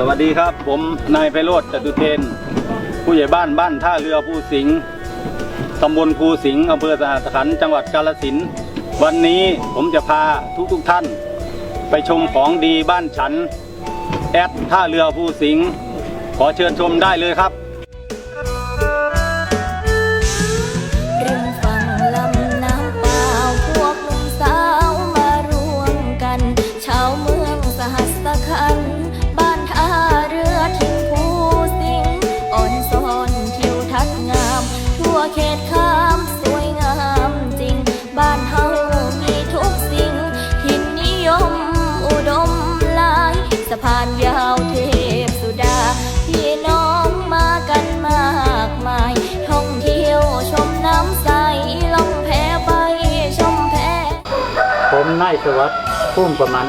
สวัสดีครับ ผมนายไพโรธจตุเทน ผู้ใหญ่บ้านบ้านท่าเรือภูสิงห์ตำบลภูสิงห์อำเภอสหัสขันธ์จังหวัดกาฬสินธุ์วันนี้ผมจะพาทุกๆท่าน ไปชมของดีบ้านฉัน แอดท่าเรือภูสิงห์ขอเชิญชมได้เลยครับ ผมนายสวัสดิ์พุ่มประมัน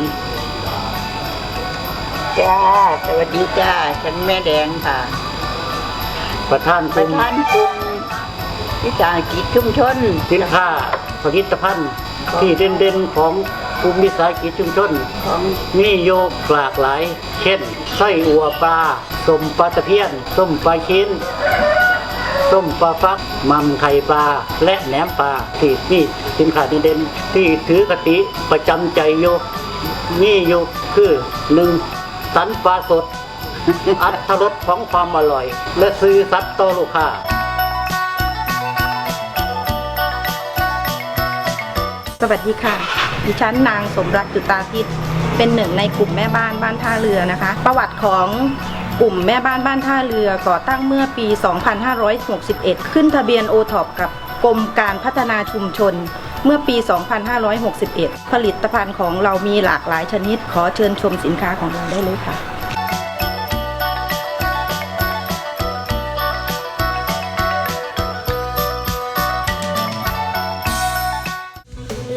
จ้า สวัสดีจ้า ฉันแม่แดงค่ะ ประธานปกลุ่ระมธานกลุ่มวิสาหกิจชุมชนสินค้าผลิตภัณฑ์ที่เด่นๆของกลุ่มวิสาหกิจชุมชน ของมีโยกหลากหลาย เช่นไส้อัวปลาส้มปลาตะเพียนส้มปลาชิ้น ส้มปลาฟัก มัมไข่ปลา และแหนมปลาที่มีสินค้าเด่นๆที่ถือกติประจำใจโยมีโยคือหนึ่งสันปลาสด อัตรสของความอร่อย และซื้อสัตว์ต่อลูกค้าสวัสดีค่ะ ดิฉันนางสมรักจุตาทิพย์เป็นหนึ่งในกลุ่มแม่บ้านบ้านท่าเรือนะคะ ประวัติของ กลุ่มแม่บ้านบ้านท่าเรือก่อตั้งเมื่อปี 2561 ขึ้นทะเบียนโอท็อปกับกรมการพัฒนาชุมชน เมื่อปี 2561 ผลิตภัณฑ์ของเรามีหลากหลายชนิด ขอเชิญชมสินค้าของเราได้เลยค่ะ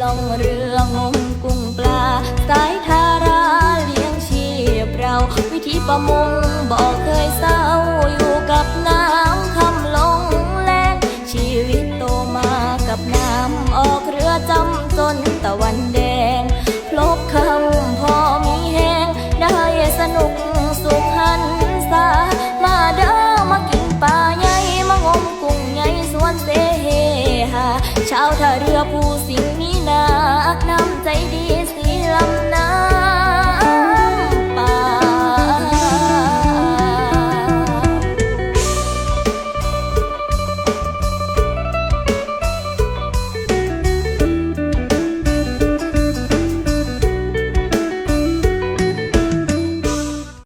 ลองเรืองมกุ้งปลาสาย ประมงบอกเคยเศร้าอยู่กับน้ำคำลงแรงชีวิตโตมากับน้ำออกเรือจำจนตะวัน